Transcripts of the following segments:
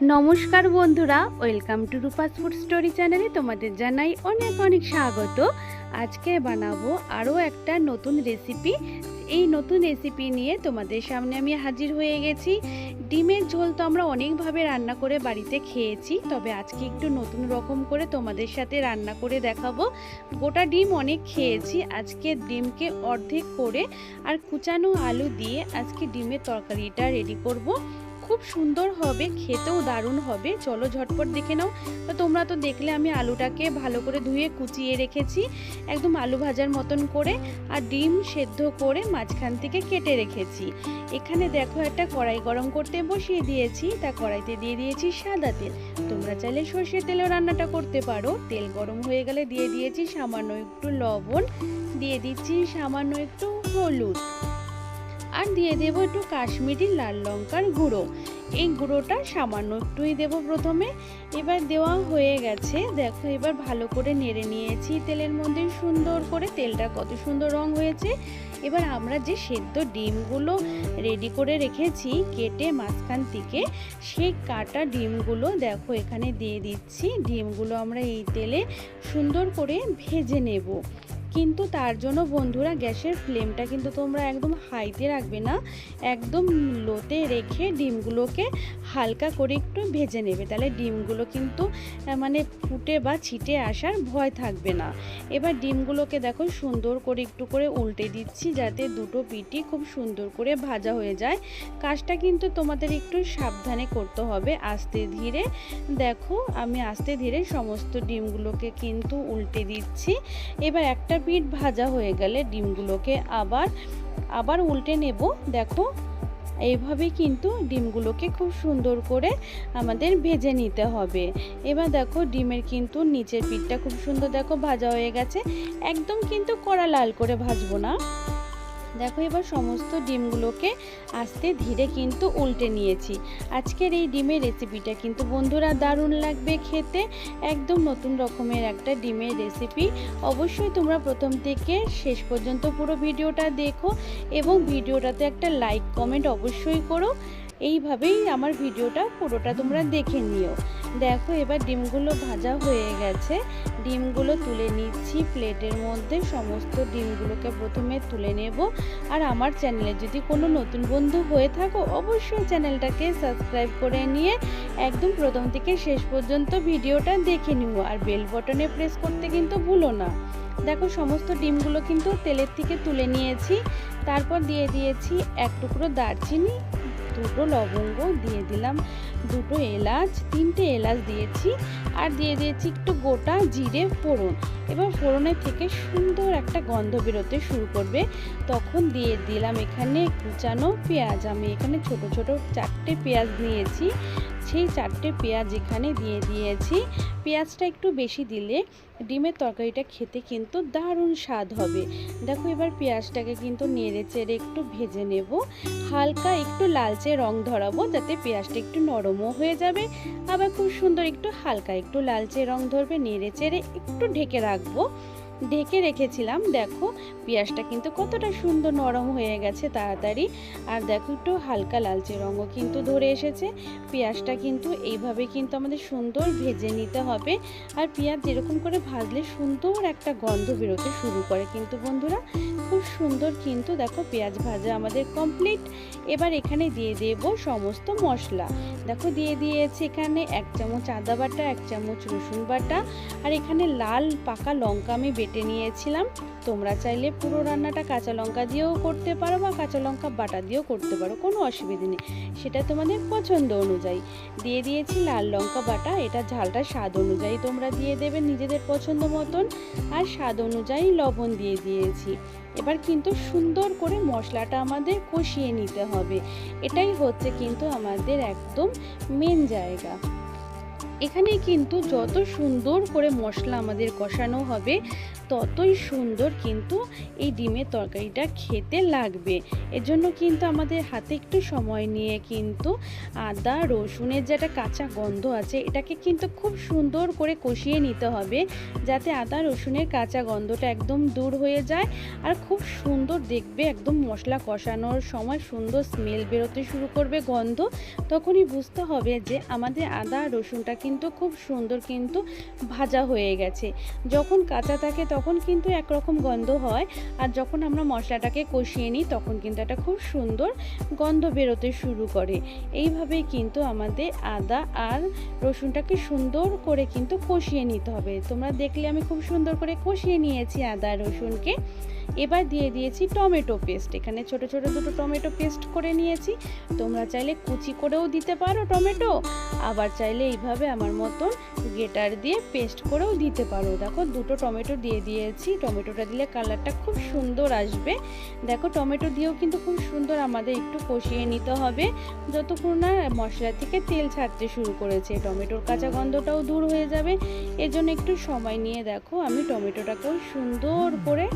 নমস্কার বন্ধুরা welcome to Rupa's food story চ্যানেলে তোমাদের জানাই অনেক অনেক স্বাগত। আজকে বানাবো আরও একটা নতুন রেসিপি এই নতুন রেসিপি নিয়ে তোমাদের সামনে আমি হাজির হয়ে গেছি। ডিমের ঝোল তো আমরা অনেকভাবে রান্না করে বাড়িতে খেয়েছি, তবে আজকে একটু নতুন রকম করে তোমাদের সাথে রান্না করে দেখাবো। গোটা ডিম অনেক খেয়েছি, আজকে ডিমকে অর্ধেক করে আর কুচানো আলু দিয়ে আজকে ডিমের তরকারিটা রেডি করব। খুব সুন্দর হবে, খেতেও দারুণ হবে। চলো ঝটপট দেখে নাও। তো তোমরা তো দেখলে আমি আলুটাকে ভালো করে ধুয়ে কুচিয়ে রেখেছি, একদম আলু ভাজার মতন করে, আর ডিম সেদ্ধ করে মাঝখান থেকে কেটে রেখেছি। এখানে দেখো একটা কড়াই গরম করতে বসিয়ে দিয়েছি, তা কড়াইতে দিয়ে দিয়েছি সাদা তেল। তোমরা চাইলে সর্ষের তেলেও রান্নাটা করতে পারো। তেল গরম হয়ে গেলে দিয়ে দিয়েছি সামান্য একটু লবণ, দিয়ে দিচ্ছি সামান্য একটু হলুদ। আর দিয়ে দেবো একটু কাশ্মীরি লাল লঙ্কার গুঁড়ো। এই গুঁড়োটা সামান্য একটুই দেব প্রথমে। এবার দেওয়া হয়ে গেছে, দেখো এবার ভালো করে নেড়ে নিয়েছি তেলের মধ্যে। সুন্দর করে তেলটা কত সুন্দর রং হয়েছে। এবার আমরা যে সেদ্ধ ডিমগুলো রেডি করে রেখেছি কেটে মাঝখান থেকে, সেই কাটা ডিমগুলো দেখো এখানে দিয়ে দিচ্ছি। ডিমগুলো আমরা এই তেলে সুন্দর করে ভেজে নেব। কিন্তু তার জন্য বন্ধুরা গ্যাসের ফ্লেমটা কিন্তু তোমরা একদম হাইতে রাখবে না। একদম লোতে রেখে ডিমগুলোকে হালকা করে একটু ভেজে নেবে। তাহলে ডিমগুলো কিন্তু মানে ফুটে বা ছিটে আসার ভয় থাকবে না। এবার ডিমগুলোকে দেখো সুন্দর করে একটু করে উল্টে দিচ্ছি যাতে দুটো পিটি খুব সুন্দর করে ভাজা হয়ে যায়। কাজটা কিন্তু তোমাদের একটু সাবধানে করতে হবে। আস্তে ধীরে দেখো, আমি আস্তে ধীরে সমস্ত ডিমগুলোকে কিন্তু উল্টে দিচ্ছি। এবার একটা পিঠ ভাজা হয়ে গেলে ডিমগুলোকে আবার আবার উল্টে নেব। দেখো এইভাবে কিন্তু ডিমগুলোকে খুব সুন্দর করে আমাদের ভেজে নিতে হবে। এবার দেখো, ডিমের কিন্তু নিচের পিঠটা খুব সুন্দর দেখো ভাজা হয়ে গেছে। একদম কিন্তু কড়া লাল করে ভাজবো না। দেখো এবার সমস্ত ডিমগুলোকে আস্তে ধীরে কিন্তু উল্টে নিয়েছি। আজকের এই ডিমের রেসিপিটা কিন্তু বন্ধুরা দারুণ লাগবে খেতে। একদম নতুন রকমের একটা ডিমের রেসিপি অবশ্যই তোমরা প্রথম থেকে শেষ পর্যন্ত পুরো ভিডিওটা দেখো এবং ভিডিওটাতে একটা লাইক কমেন্ট অবশ্যই করো। এইভাবেই আমার ভিডিওটা পুরোটা তোমরা দেখে নিও। দেখো, এবার ডিমগুলো ভাজা হয়ে গেছে। ডিমগুলো তুলে নিচ্ছি প্লেটের মধ্যে। সমস্ত ডিমগুলোকে প্রথমে তুলে নেব। আর আমার চ্যানেলে যদি কোনো নতুন বন্ধু হয়ে থাকো, অবশ্যই চ্যানেলটাকে সাবস্ক্রাইব করে নিয়ে একদম প্রথম থেকে শেষ পর্যন্ত ভিডিওটা দেখে নিও। আর বেল বটনে প্রেস করতে কিন্তু ভুলো না। দেখো, সমস্ত ডিমগুলো কিন্তু তেলের থেকে তুলে নিয়েছি। তারপর দিয়ে দিয়েছি এক টুকরো দারচিনি দুটো লবঙ্গ দিয়ে দিলাম, দুটো এলাচ, তিনটে এলাচ দিয়েছি, আর দিয়ে দিয়েছি একটু গোটা জিরে ফোড়ন। এবার ফোড়নের থেকে সুন্দর একটা গন্ধ বেরোতে শুরু করবে। তখন দিয়ে দিলাম এখানে কুচানো পেঁয়াজ। আমি এখানে ছোট ছোট চারটে পেঁয়াজ নিয়েছি। সেই চারটে পেঁয়াজ এখানে দিয়ে দিয়েছি। পেঁয়াজটা একটু বেশি দিলে ডিমের তরকারিটা খেতে কিন্তু দারুণ স্বাদ হবে। দেখো এবার পেঁয়াজটাকে কিন্তু নেড়ে চেড়ে একটু ভেজে নেব। হালকা একটু লালচে রং ধরাবো যাতে পেঁয়াজটা একটু নরমও হয়ে যাবে। আবার খুব সুন্দর একটু হালকা একটু লালচে রং ধরবে, নেড়ে চেড়ে একটু ঢেকে রাখব। ঢেকে রেখেছিলাম। দেখো, পেঁয়াজটা কিন্তু কতটা সুন্দর নরম হয়ে গেছে তাড়াতাড়ি। আর দেখো, একটু হালকা লালচে রঙও কিন্তু ধরে এসেছে। পেঁয়াজটা কিন্তু এইভাবে কিন্তু আমাদের সুন্দর ভেজে নিতে হবে। আর পেঁয়াজ যেরকম করে ভাজলে সুন্দর একটা গন্ধ বেরোতে শুরু করে। কিন্তু বন্ধুরা, খুব সুন্দর কিন্তু দেখো, পেঁয়াজ ভাজা আমাদের কমপ্লিট এবার এখানে দিয়ে দেব সমস্ত মশলা। দেখো, দিয়ে দিয়েছে এখানে এক চামচ আদা বাটা, এক চামচ রসুন বাটা। আর এখানে লাল পাকা লঙ্কা আমি বেটে নিয়েছিলাম। তোমরা চাইলে পুরো রান্নাটা কাঁচা লঙ্কা দিয়েও করতে পারো বা কাঁচা লঙ্কা বাটা দিয়েও করতে পারো, কোনো অসুবিধে নেই। সেটা তোমাদের পছন্দ অনুযায়ী। দিয়ে দিয়েছি লাল লঙ্কা বাটা, এটা ঝালটা স্বাদ অনুযায়ী তোমরা দিয়ে দেবে নিজেদের পছন্দ মতন। আর স্বাদ অনুযায়ী লবণ দিয়ে দিয়েছি। এবার কিন্তু সুন্দর করে মশলাটা আমাদের কষিয়ে নিতে হবে। এটাই হচ্ছে কিন্তু আমাদের একদম মেন জায়গা। এখানে কিন্তু যত সুন্দর করে মশলা আমাদের কষানো হবে ততই সুন্দর কিন্তু এই ডিমের তরকারিটা খেতে লাগবে। এজন্য কিন্তু আমাদের হাতে একটু সময় নিয়ে কিন্তু আদা, রসুনের যে একটা কাঁচা গন্ধ আছে, এটাকে কিন্তু খুব সুন্দর করে কষিয়ে নিতে হবে, যাতে আদা, রসুনের কাঁচা গন্ধটা একদম দূর হয়ে যায় আর খুব সুন্দর দেখবে, একদম মশলা কষানোর সময় সুন্দর স্মেল বেরোতে শুরু করবে গন্ধ। তখনই বুঝতে হবে যে আমাদের আদা, রসুনটা কিন্তু খুব সুন্দর কিন্তু ভাজা হয়ে গেছে। যখন কাঁচা থাকে তখন কিন্তু একরকম গন্ধ হয় আর যখন আমরা মশলাটাকে কষিয়ে নিই, তখন কিন্তু এটা খুব সুন্দর গন্ধ বেরোতে শুরু করে। এইভাবেই কিন্তু আমাদের আদা আর রসুনটাকে সুন্দর করে কিন্তু কষিয়ে নিতে হবে। তোমরা দেখলে আমি খুব সুন্দর করে কষিয়ে নিয়েছি আদা রসুনকে। এবার দিয়ে দিয়েছি টমেটো পেস্ট। এখানে ছোট ছোট দুটো টমেটো পেস্ট করে নিয়েছি। তোমরা চাইলে কুচি করেও দিতে পারো টমেটো। আবার চাইলে এইভাবে আমার মতন গেটার দিয়ে পেস্ট করেও দিতে পারো। দেখো, দুটো টমেটো দিয়ে দিয়েছি। টমেটোটা দিলে কালারটা খুব সুন্দর আসবে। দেখো, টমেটো দিয়েও কিন্তু খুব সুন্দর আমাদের একটু কষিয়ে নিতে হবে। যতক্ষণ না মশলা থেকে তেল ছাড়তে শুরু করেছে। টমেটোর কাঁচা গন্ধটাও দূর হয়ে যাবে। এজন্য একটু সময় নিয়ে দেখো, আমি টমেটোটাকেও সুন্দর করে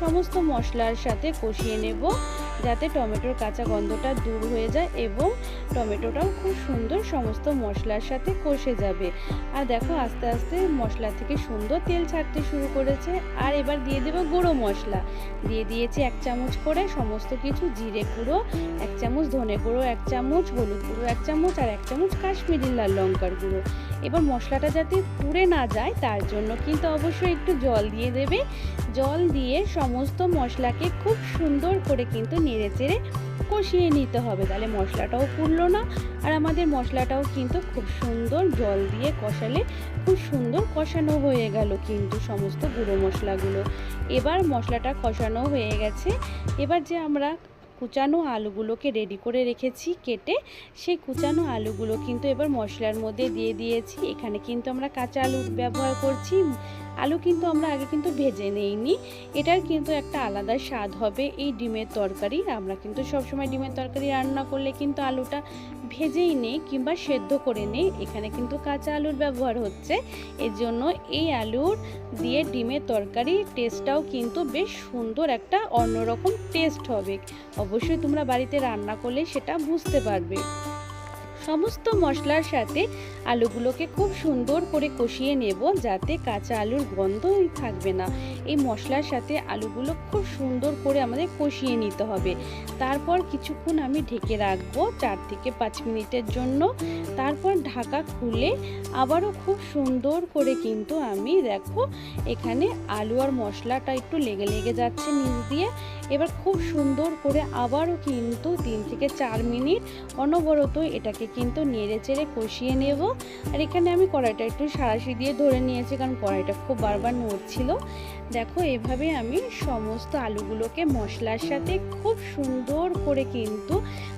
সমস্ত মশলার সাথে কষিয়ে নেব যাতে টমেটোর কাঁচা গন্ধটা দূর হয়ে যায় এবং টমেটোটাও খুব সুন্দর সমস্ত মশলার সাথে কষে যাবে। আর দেখো আস্তে আস্তে মশলা থেকে সুন্দর তেল ছাড়তে শুরু করেছে। আর এবার দিয়ে দেবো গুঁড়ো মশলা। দিয়ে দিয়েছি এক চামচ করে সমস্ত কিছু, জিরে গুঁড়ো, এক চামচ ধনে গুঁড়ো, এক চামচ হলুদ গুঁড়ো, এক চামচ আর এক চামচ কাশ্মীরি লাল লঙ্কার গুঁড়ো। এবার মশলাটা যাতে পুড়ে না যায়, তার জন্য কিন্তু অবশ্যই একটু জল দিয়ে দেবে। জল দিয়ে সমস্ত মশলাকে খুব সুন্দর করে কিন্তু নেড়ে চেড়ে কষিয়ে নিতে হবে। তাহলে মশলাটাও পুড়লো না, আর আমাদের মশলাটাও কিন্তু খুব সুন্দর জল দিয়ে কষালে খুব সুন্দর কষানো হয়ে গেল কিন্তু সমস্ত গুঁড়ো মশলাগুলো। এবার মশলাটা কষানো হয়ে গেছে। এবার যে আমরা কুচানো আলুগুলোকে রেডি করে রেখেছি কেটে। সেই কুচানো আলুগুলো কিন্তু এবার মশলার মধ্যে দিয়ে দিয়েছি। এখানে কিন্তু আমরা কাঁচা আলু ব্যবহার করছি। আলু কিন্তু আমরা আগে কিন্তু ভেজে নেইনি। এটার কিন্তু একটা আলাদা স্বাদ হবে এই ডিমের তরকারি। আমরা কিন্তু সবসময় ডিমের তরকারি রান্না করলে কিন্তু আলুটা ভেজেই নেই কিংবা সেদ্ধ করে নেই। এখানে কিন্তু কাঁচা আলুর ব্যবহার হচ্ছে। এর জন্য এই আলুর দিয়ে ডিমের তরকারি টেস্টটাও কিন্তু বেশ সুন্দর একটা অন্যরকম টেস্ট হবে। অবশ্যই তোমরা বাড়িতে রান্না করলে সেটা বুঝতে পারবে। সমস্ত মশলার সাথে আলুগুলোকে খুব সুন্দর করে কষিয়ে নেব যাতে কাঁচা আলুর গন্ধই থাকবে না। এই মশলার সাথে আলুগুলো খুব সুন্দর করে আমাদের কষিয়ে নিতে হবে। তারপর কিছুক্ষণ আমি ঢেকে রাখব চার থেকে পাঁচ মিনিটের জন্য। তারপর ঢাকা খুলে আবারও খুব সুন্দর করে কিন্তু আমি দেখো এখানে আলু আর মশলাটা একটু লেগে লেগে যাচ্ছে নিচ দিয়ে। এবার খুব সুন্দর করে আবারও কিন্তু তিন থেকে চার মিনিট অনবরত এটাকে কিন্তু নেড়ে চেড়ে কষিয়ে নেব। আর এখানে আমি কড়াইটা একটু সারাশি দিয়ে ধরে নিয়েছি, কারণ কড়াইটা খুব বারবার নড়ছিল। দেখো, এভাবে আমি সমস্ত আলুগুলোকে মশলার সাথে খুব সুন্দর করে কিন্তু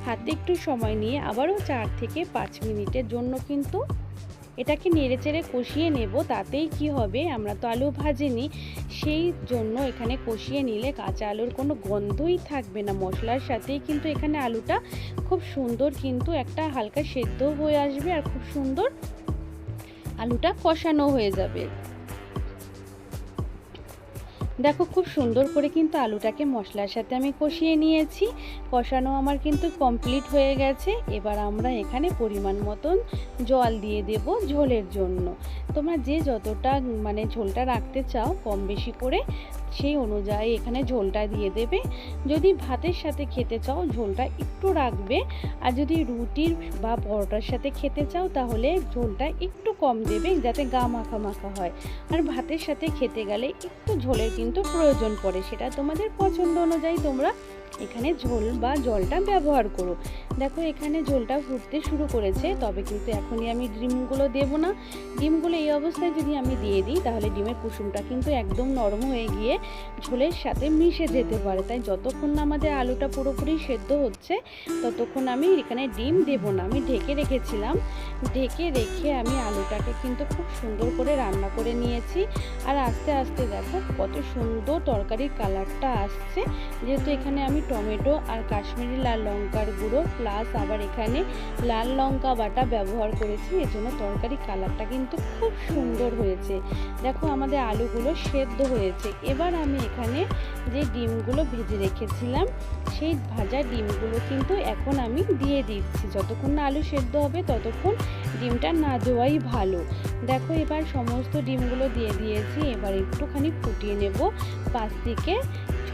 হাতে একটু সময় নিয়ে আবারও চার থেকে পাঁচ মিনিটের জন্য কিন্তু এটাকে নেড়ে চেড়ে কষিয়ে নেব, তাতেই কি হবে? আমরা তো আলু ভাজিনি। সেই জন্য এখানে কষিয়ে নিলে কাঁচা আলুর কোনো গন্ধই থাকবে না। মশলার সাথেই কিন্তু এখানে আলুটা খুব সুন্দর কিন্তু একটা হালকা সেদ্ধ হয়ে আসবে আর খুব সুন্দর আলুটা কষানো হয়ে যাবে। দেখো খুব সুন্দর করে কিন্তু আলুটাকে মশলার সাথে আমি কষিয়ে নিয়েছি। কষানো আমার কিন্তু কমপ্লিট হয়ে গেছে। এবার আমরা এখানে পরিমাণ মতন জল দিয়ে দেব ঝোলের জন্য। তোমরা যে যতটা মানে ঝোলটা রাখতে চাও, কম বেশি করে সেই অনুযায়ী এখানে ঝোলটা দিয়ে দেবে। যদি ভাতের সাথে খেতে চাও, ঝোলটা একটু রাখবে। আর যদি রুটির বা পরোটার সাথে খেতে চাও, তাহলে ঝোলটা একটু কম দেবে যাতে গা মাখা মাখা হয়। আর ভাতের সাথে খেতে গেলে একটু ঝোলের কিন্তু প্রয়োজন পড়ে, সেটা তোমাদের পছন্দ অনুযায়ী তোমরা এখানে ঝোল বা জলটা ব্যবহার করো। দেখো, এখানে ঝোলটা ফুটতে শুরু করেছে, তবে কিন্তু এখনই আমি ডিমগুলো দেবো না। ডিমগুলো এই অবস্থায় যদি আমি দিয়ে দিই, তাহলে ডিমের কুসুমটা কিন্তু একদম নরম হয়ে গিয়ে ঝোলের সাথে মিশে যেতে পারে। তাই যতক্ষণ না আমাদের আলুটা পুরোপুরি সেদ্ধ হচ্ছে, ততক্ষণ আমি এখানে ডিম দেবো না। আমি ঢেকে রেখেছিলাম। ঢেকে রেখে আমি আলুটাকে কিন্তু খুব সুন্দর করে রান্না করে নিয়েছি। আর আস্তে আস্তে দেখো, কত সুন্দর তরকারির কালারটা আসছে। যেহেতু এখানে আমি টমেটো আর কাশ্মীরি লাল লঙ্কার গুঁড়ো। প্লাস আবার এখানে লাল লঙ্কা বাটা ব্যবহার করেছি। এজন্য তরকারি কালারটা কিন্তু খুব সুন্দর হয়েছে। দেখো আমাদের আলুগুলো সেদ্ধ হয়েছে। এবার আমি এখানে যে ডিমগুলো ভেজে রেখেছিলাম, সেই ভাজা ডিমগুলো কিন্তু এখন আমি দিয়ে দিচ্ছি। যতক্ষণ না আলু সেদ্ধ হবে, ততক্ষণ ডিমটা না দেওয়াই ভালো। দেখো এবার সমস্ত ডিমগুলো দিয়ে দিয়েছি। এবার একটুখানি ফুটিয়ে নেব। পাঁচ থেকে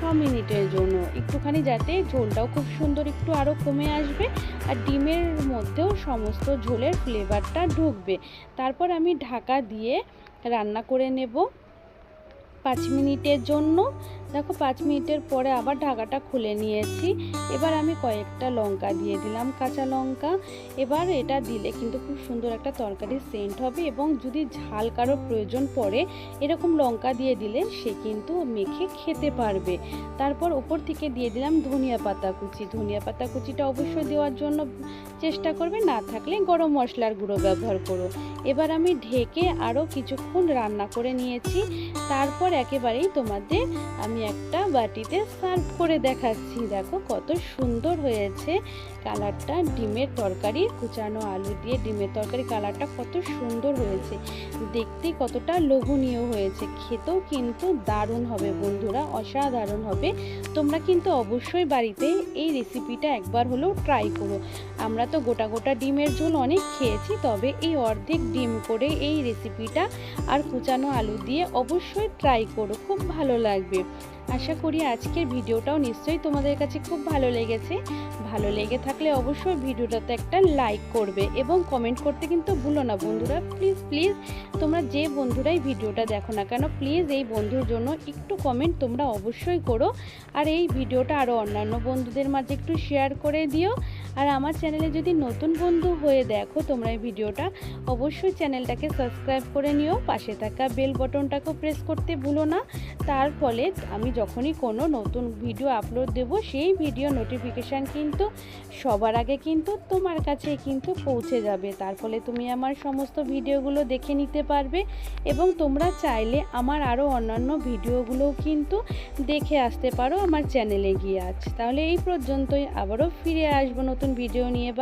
মিনিটের জন্য। একটুখানি যাতে ঝোলটাও খুব সুন্দর একটু আরও কমে আসবে আর ডিমের মধ্যেও সমস্ত ঝোলের ফ্লেভারটা ঢুকবে। তারপর আমি ঢাকা দিয়ে রান্না করে নেব। পাঁচ মিনিটের জন্য দেখো, পাঁচ মিনিটের পরে আবার ঢাকাটা খুলে নিয়েছি। এবার আমি কয়েকটা লঙ্কা দিয়ে দিলাম, কাঁচা লঙ্কা। এবার এটা দিলে কিন্তু খুব সুন্দর একটা তরকারির সেন্ট হবে এবং যদি ঝাল কারোর প্রয়োজন পড়ে, এরকম লঙ্কা দিয়ে দিলে সে কিন্তু মেখে খেতে পারবে। তারপর ওপর থেকে দিয়ে দিলাম ধনিয়া পাতা কুচি। ধনিয়া পাতা কুচিটা অবশ্যই দেওয়ার জন্য চেষ্টা করবে, না থাকলে গরম মশলার গুঁড়ো ব্যবহার করো। এবার আমি ঢেকে আরও কিছুক্ষণ রান্না করে নিয়েছি। তারপর একেবারেই তোমাদের আমি একটা বাটিতে সার্ভ করে দেখাচ্ছি। দেখো কত সুন্দর হয়েছে কালারটা। ডিমের তরকারি, কুচানো আলু দিয়ে ডিমের তরকারি কালারটা কত সুন্দর হয়েছে। দেখতে কতটা লোভনীয় হয়েছে। খেতেও কিন্তু দারুণ হবে বন্ধুরা, অসাধারণ হবে। তোমরা কিন্তু অবশ্যই বাড়িতে এই রেসিপিটা একবার হলেও ট্রাই করো। আমরা তো গোটা গোটা ডিমের ঝোল অনেক খেয়েছি, তবে এই অর্ধেক ডিম করে এই রেসিপিটা আর কুচানো আলু দিয়ে অবশ্যই ট্রাই করো। খুব ভালো লাগবে। আশা করি আজকের ভিডিওটাও নিশ্চয়ই তোমাদের কাছে খুব ভালো লেগেছে। ভালো লেগে থাকলে অবশ্যই ভিডিওটাতে একটা লাইক করবে এবং কমেন্ট করতে কিন্তু ভুলো না বন্ধুরা। প্লিজ প্লিজ তোমরা যে বন্ধুরাই ভিডিওটা দেখো না কেন প্লিজ এই বন্ধুর জন্য একটু কমেন্ট তোমরা অবশ্যই করো। আর এই ভিডিওটা আরও অন্যান্য বন্ধুদের মাঝে একটু শেয়ার করে দিও। আর আমার চ্যানেলে যদি নতুন বন্ধু হয়ে দেখো তোমরা এই ভিডিওটা, অবশ্যই চ্যানেলটাকে সাবস্ক্রাইব করে নিও। পাশে থাকা বেল বটনটাকেও প্রেস করতে ভুলো না। তার ফলে আমি যখনই কোনো নতুন ভিডিও আপলোড দেব, সেই ভিডিও নোটিফিকেশান কিন্তু সবার আগে কিন্তু তোমার কাছে কিন্তু পৌঁছে যাবে। তার ফলে তুমি আমার সমস্ত ভিডিওগুলো দেখে নিতে পারবে এবং তোমরা চাইলে আমার আরও অন্যান্য ভিডিওগুলোও কিন্তু দেখে আসতে পারো আমার চ্যানেলে গিয়ে আজ। তাহলে এই পর্যন্তই, আবারও ফিরে আসব নতুন ভিডিও নিয়ে বা